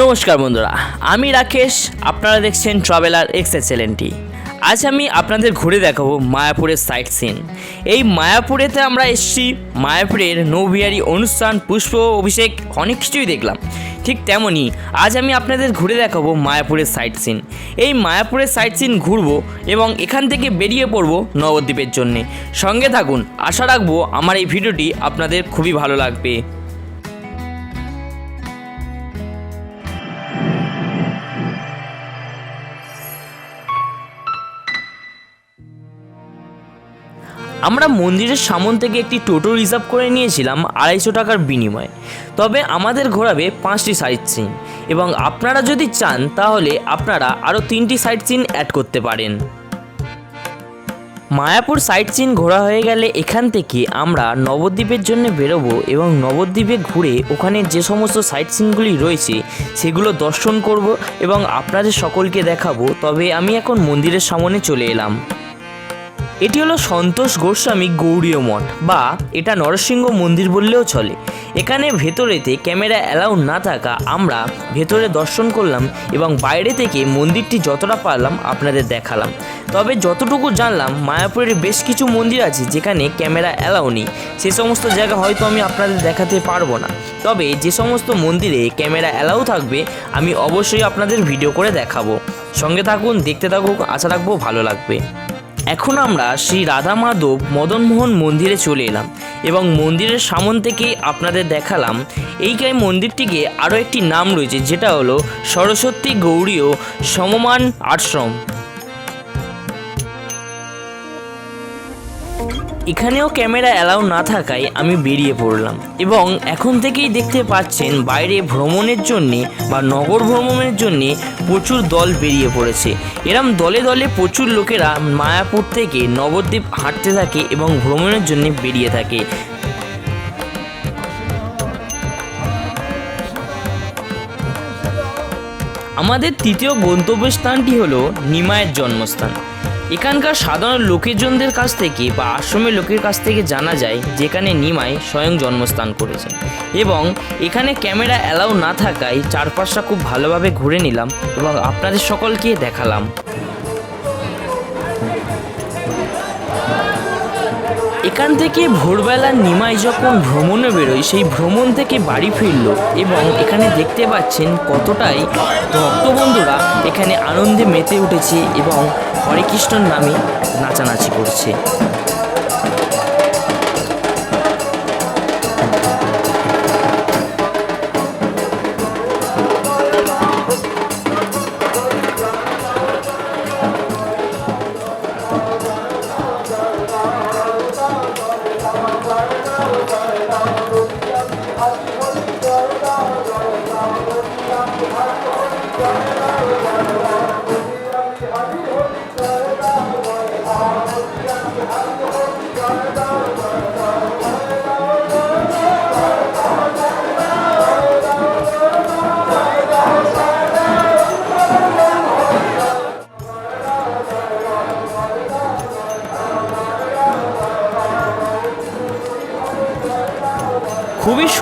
নমস্কার বন্ধুরা, আমি রাকেশ, আপনারা দেখছেন ট্রাভেলার এক্স চ্যানেলটি আজ আমি আপনাদের ঘুরে দেখাবো মায়াপুরের সাইট সিন এই মায়াপুরেতে আমরা এসেছি, মায়াপুরের নৌবিহারি অনুষ্ঠান, পুষ্প, অভিষেক, অনেক কিছুই দেখলাম। ঠিক তেমনই আজ আমি আপনাদের ঘুরে দেখাবো মায়াপুরের সাইট সিন এই মায়াপুরের সাইট সিন ঘুরবো এবং এখান থেকে বেরিয়ে পড়ব নবদ্বীপের জন্যে। সঙ্গে থাকুন, আশা রাখব আমার এই ভিডিওটি আপনাদের খুবই ভালো লাগবে। আমরা মন্দিরের সামন থেকে একটি টোটো রিজার্ভ করে নিয়েছিলাম আড়াইশো টাকার বিনিময়ে। তবে আমাদের ঘোরাবে পাঁচটি সাইট সিন এবং আপনারা যদি চান তাহলে আপনারা আরও তিনটি সাইট সিন অ্যাড করতে পারেন। মায়াপুর সাইট সিন ঘোরা হয়ে গেলে এখান থেকে আমরা নবদ্বীপের জন্য বেরোবো এবং নবদ্বীপে ঘুরে ওখানে যে সমস্ত সাইট সিনগুলি রয়েছে সেগুলো দর্শন করব এবং আপনাদের সকলকে দেখাবো। তবে আমি এখন মন্দিরের সামনে চলে এলাম। এটি হলো সন্তোষ গোস্বামী গৌরীয় মঠ বা এটা নরসিংহ মন্দির বললেও চলে। এখানে ভেতরেতে ক্যামেরা অ্যালাউ না থাকা আমরা ভেতরে দর্শন করলাম এবং বাইরে থেকে মন্দিরটি যতটা পারলাম আপনাদের দেখালাম। তবে যতটুকু জানলাম, মায়াপুরের বেশ কিছু মন্দির আছে যেখানে ক্যামেরা অ্যালাউ নেই। সে সমস্ত জায়গা হয়তো আমি আপনাদের দেখাতে পারব না। তবে যে সমস্ত মন্দিরে ক্যামেরা অ্যালাউ থাকবে, আমি অবশ্যই আপনাদের ভিডিও করে দেখাবো। সঙ্গে থাকুন, দেখতে থাকুক, আশা রাখব ভালো লাগবে। এখন আমরা শ্রী রাধা মাধব মদনমোহন মন্দিরে চলে এলাম এবং মন্দিরের সামন থেকে আপনাদের দেখালাম এই গায়ে মন্দিরটিকে আরও একটি নাম রয়েছে, যেটা হলো সরস্বতী গৌরীয় সমমান আশ্রম। এখানেও ক্যামেরা অ্যালাউ না থাকায় আমি বেরিয়ে পড়লাম। এবং এখন থেকেই দেখতে পাচ্ছেন বাইরে ভ্রমণের জন্যে বা নগর ভ্রমণের জন্যে প্রচুর দল বেরিয়ে পড়েছে। এরম দলে দলে প্রচুর লোকেরা মায়াপুর থেকে নবদ্বীপ হাঁটতে থাকে এবং ভ্রমণের জন্য বেরিয়ে থাকে। আমাদের তৃতীয় গন্তব্যস্থানটি হলো নিমায়ের জন্মস্থান। এখানকার সাধারণ লোকেজনদের কাছ থেকে বা আশ্রমের লোকের কাছ থেকে জানা যায় যেখানে নিমাই স্বয়ং জন্মস্থান করেছেন এবং এখানে ক্যামেরা অ্যালাউ না থাকায় চারপাশটা খুব ভালোভাবে ঘুরে নিলাম এবং আপনাদের সকলকে দেখালাম। এখান থেকে ভোরবেলা নিমাই যখন ভ্রমণে বেরোয়, সেই ভ্রমণ থেকে বাড়ি ফিরল এবং এখানে দেখতে পাচ্ছেন কতটাই ভক্তবন্ধুরা এখানে আনন্দে মেতে উঠেছে এবং হরে কৃষ্ণর নামে নাচানাচি করছে।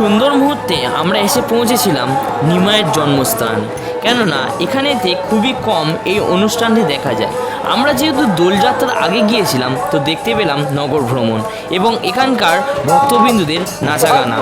সুন্দর মুহূর্তে আমরা এসে পৌঁছেছিলাম নিমায়ের জন্মস্থান। কেননা এখানেতে খুবই কম এই অনুষ্ঠানটি দেখা যায়। আমরা যেহেতু দোলযাত্রার আগে গিয়েছিলাম, তো দেখতে পেলাম নগর ভ্রমণ এবং এখানকার ভক্তবিন্দুদের নাচা গানা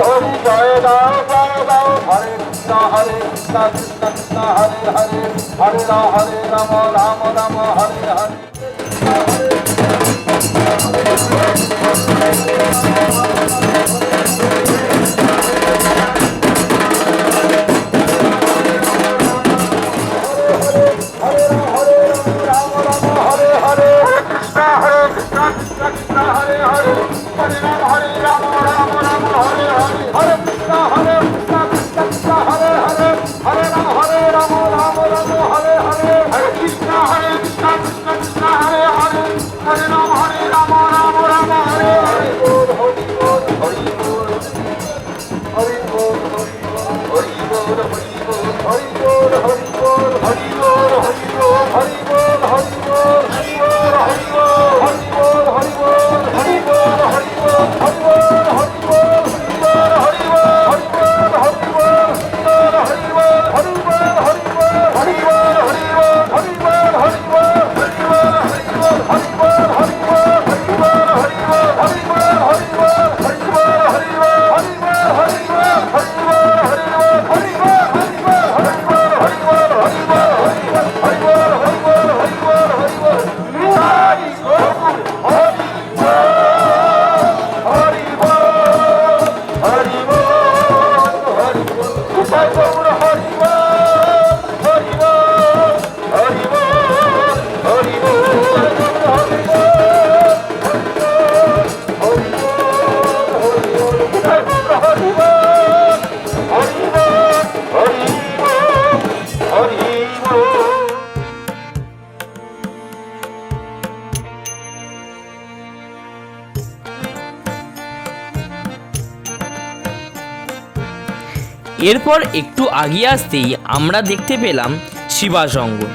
এরপর একটু আগিয়ে আসতেই আমরা দেখতে পেলাম শিবাস অঙ্গন।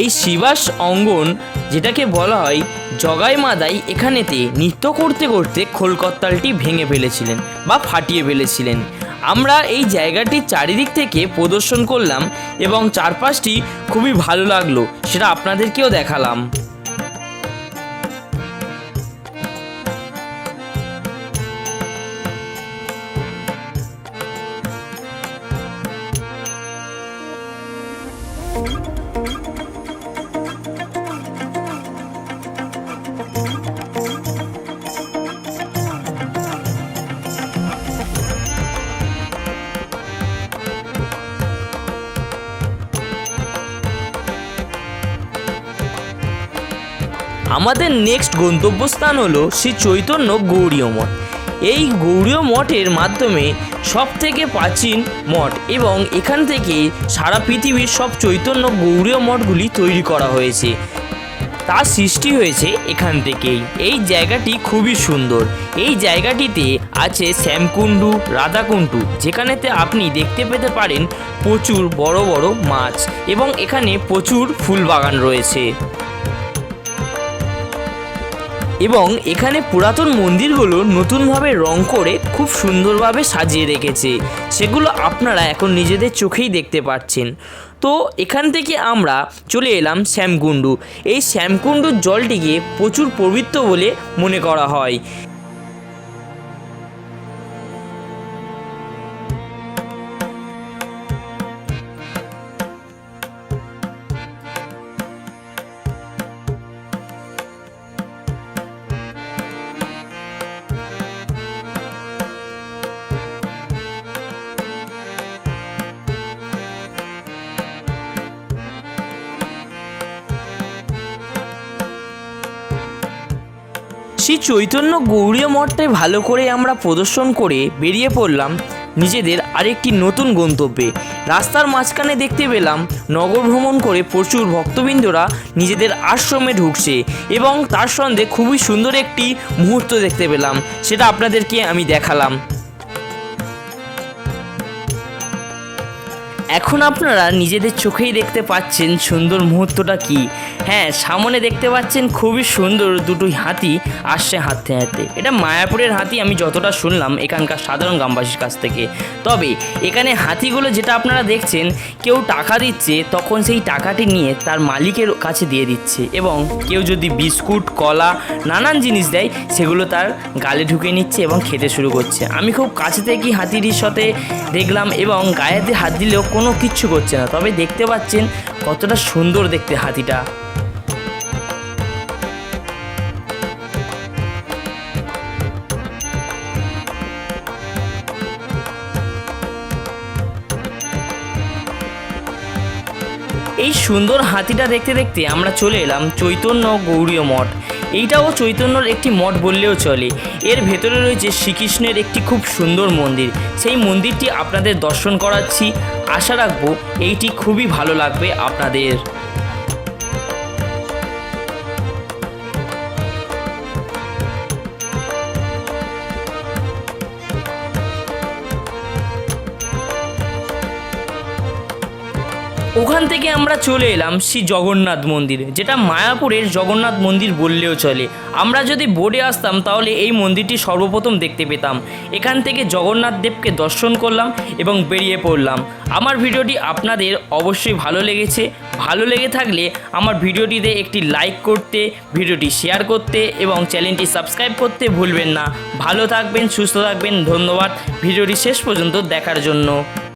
এই শিবাস অঙ্গন, যেটাকে বলা হয় জগাই মাদাই, এখানেতে নৃত্য করতে করতে খোলকত্তালটি ভেঙে ফেলেছিলেন বা ফাটিয়ে ফেলেছিলেন। আমরা এই জায়গাটির চারিদিক থেকে প্রদর্শন করলাম এবং চারপাশটি খুবই ভালো লাগল, সেটা আপনাদেরকেও দেখালাম। আমাদের নেক্সট গন্তব্যস্থান হলো শ্রী চৈতন্য গৌড়ীয় মঠ। এই গৌড়ীয় মঠের মাধ্যমে সব থেকে প্রাচীন মঠ এবং এখান থেকে সারা পৃথিবীর সব চৈতন্য গৌরীয় মঠগুলি তৈরি করা হয়েছে। তার সৃষ্টি হয়েছে এখান থেকেই। এই জায়গাটি খুবই সুন্দর। এই জায়গাটিতে আছে শ্যামকুণ্ডু, রাধাকুণ্ডু, যেখানেতে আপনি দেখতে পেতে পারেন প্রচুর বড় বড় মাছ এবং এখানে প্রচুর ফুল বাগান রয়েছে। এবং এখানে পুরাতন মন্দিরগুলো নতুনভাবে রং করে খুব সুন্দরভাবে সাজিয়ে রেখেছে। সেগুলো আপনারা এখন নিজেদের চোখেই দেখতে পাচ্ছেন। তো এখান থেকে আমরা চলে এলাম শ্যামকুণ্ডু। এই শ্যামকুণ্ডুর জলটিকে প্রচুর পবিত্র বলে মনে করা হয়। শ্রী চৈতন্য গৌরীয় মঠটাই ভালো করে আমরা প্রদর্শন করে বেরিয়ে পড়লাম নিজেদের আরেকটি নতুন গন্তব্যে। রাস্তার মাঝখানে দেখতে পেলাম নগর ভ্রমণ করে প্রচুর ভক্তবৃন্দরা নিজেদের আশ্রমে ঢুকছে এবং তার সঙ্গে খুবই সুন্দর একটি মুহূর্ত দেখতে পেলাম, সেটা আপনাদেরকে আমি দেখালাম। এখন আপনারা নিজেদের চোখেই দেখতে পাচ্ছেন সুন্দর মুহূর্তটা কি। হ্যাঁ সামনে দেখতে পাচ্ছেন খুবই সুন্দর দুটো হাতি আসছে হাঁটতে হাঁটতে। এটা মায়াপুরের হাতি আমি যতটা শুনলাম এখানকার সাধারণ গ্রামবাসীর কাছ থেকে। তবে এখানে হাতিগুলো যেটা আপনারা দেখছেন, কেউ টাকা দিচ্ছে, তখন সেই টাকাটি নিয়ে তার মালিকের কাছে দিয়ে দিচ্ছে এবং কেউ যদি বিস্কুট, কলা, নানান জিনিস দেয়, সেগুলো তার গালে ঢুকে নিচ্ছে এবং খেতে শুরু করছে। আমি খুব কাছে থেকে হাতিটির সাথে দেখলাম এবং গায়েতে হাত দিলেও কোনো কিচ্ছু করছে না। তবে দেখতে পাচ্ছেন কতটা সুন্দর দেখতে হাতিটা। এই সুন্দর হাতিটা দেখতে দেখতে আমরা চলে এলাম চৈতন্য গৌরীয় মঠ। এইটাও চৈতন্যর একটি মঠ বললেও চলে। এর ভেতরে রয়েছে শ্রীকৃষ্ণের একটি খুব সুন্দর মন্দির। সেই মন্দিরটি আপনাদের দর্শন করাচ্ছি। আশা রাখব, এইটি খুবই ভালো লাগবে আপনাদের। ওখান থেকে আমরা চলে এলাম শ্রী জগন্নাথ মন্দির, যেটা মায়াপুরের জগন্নাথ মন্দির বললেও চলে। আমরা যদি বোর্ডে আসতাম, তাহলে এই মন্দিরটি সর্বপ্রথম দেখতে পেতাম। এখান থেকে জগন্নাথ দেবকে দর্শন করলাম এবং বেরিয়ে পড়লাম। আমার ভিডিওটি আপনাদের অবশ্যই ভালো লেগেছে। ভালো লেগে থাকলে আমার ভিডিওটিতে একটি লাইক করতে, ভিডিওটি শেয়ার করতে এবং চ্যানেলটি সাবস্ক্রাইব করতে ভুলবেন না। ভালো থাকবেন, সুস্থ থাকবেন, ধন্যবাদ। ভিডিওটি শেষ পর্যন্ত দেখার জন্য।